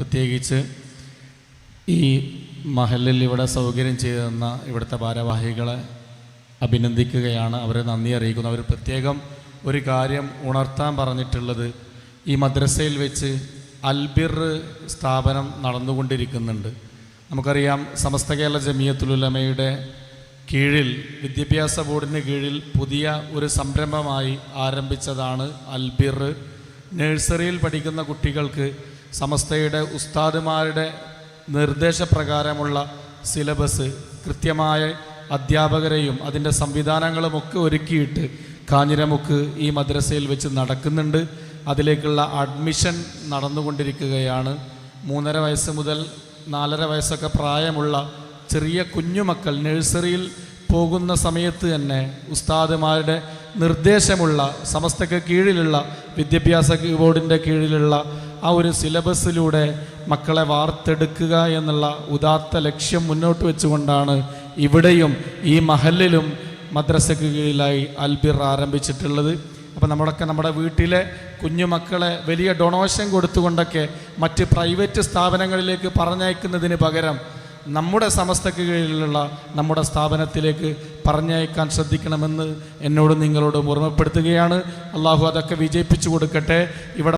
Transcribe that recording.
പ്രത്യേകിച്ച് ഈ മഹലിൽ ഇവിടെ സൗകര്യം ചെയ്തു തന്ന ഇവിടുത്തെ ഭാരവാഹികളെ അഭിനന്ദിക്കുകയാണ്. അവരെ നന്ദി അറിയിക്കുന്നു. അവർ പ്രത്യേകം ഒരു കാര്യം ഉണർത്താൻ പറഞ്ഞിട്ടുള്ളത് ഈ മദ്രസയിൽ വെച്ച് അൽബിർ സ്ഥാപനം നടന്നുകൊണ്ടിരിക്കുന്നുണ്ട്. നമുക്കറിയാം സമസ്ത കേരള ജമിയത്തുലുലമയുടെ കീഴിൽ വിദ്യാഭ്യാസ ബോർഡിന് കീഴിൽ പുതിയ ഒരു സംരംഭമായി ആരംഭിച്ചതാണ് അൽബിർ. നഴ്സറിയിൽ പഠിക്കുന്ന കുട്ടികൾക്ക് സമസ്തയുടെ ഉസ്താദുമാരുടെ നിർദ്ദേശപ്രകാരമുള്ള സിലബസ് കൃത്യമായ അധ്യാപകരെയും അതിന്റെ സംവിധാനങ്ങളുമൊക്കെ ഒരുക്കിയിട്ട് കാഞ്ഞിരമുക്ക് ഈ മദ്രസയിൽ വെച്ച് നടക്കുന്നുണ്ട്. അതിലേക്കുള്ള അഡ്മിഷൻ നടന്നുകൊണ്ടിരിക്കുകയാണ്. മൂന്നര വയസ്സ് മുതൽ നാലര വയസ്സൊക്കെ പ്രായമുള്ള ചെറിയ കുഞ്ഞുമക്കൾ നഴ്സറിയിൽ പോകുന്ന സമയത്ത് തന്നെ ഉസ്താദുമാരുടെ നിർദ്ദേശമുള്ള സമസ്തയ്ക്ക് കീഴിലുള്ള വിദ്യാഭ്യാസ ബോർഡിന്റെ കീഴിലുള്ള ആ ഒരു സിലബസിലൂടെ മക്കളെ വാർത്തെടുക്കുക എന്നുള്ള ഉദാത്ത ലക്ഷ്യം മുന്നോട്ട് വെച്ചുകൊണ്ടാണ് ഇവിടെയും ഈ മഹലിലും മദ്രസയ്ക്ക് കീഴിലായി അൽബിർ ആരംഭിച്ചിട്ടുള്ളത്. അപ്പോൾ നമ്മളൊക്കെ നമ്മുടെ വീട്ടിലെ കുഞ്ഞുമക്കളെ വലിയ ഡൊണേഷൻ കൊടുത്തുകൊണ്ടൊക്കെ മറ്റ് പ്രൈവറ്റ് സ്ഥാപനങ്ങളിലേക്ക് പറഞ്ഞയക്കുന്നതിന് പകരം നമ്മുടെ സമസ്തക്ക് കീഴിലുള്ള നമ്മുടെ സ്ഥാപനത്തിലേക്ക് പറഞ്ഞയക്കാൻ ശ്രദ്ധിക്കണമെന്ന് എന്നോട് നിങ്ങളോട് ഓർമ്മപ്പെടുത്തുകയാണ്. അള്ളാഹു അതൊക്കെ വിജയിപ്പിച്ചു കൊടുക്കട്ടെ. ഇവിടെ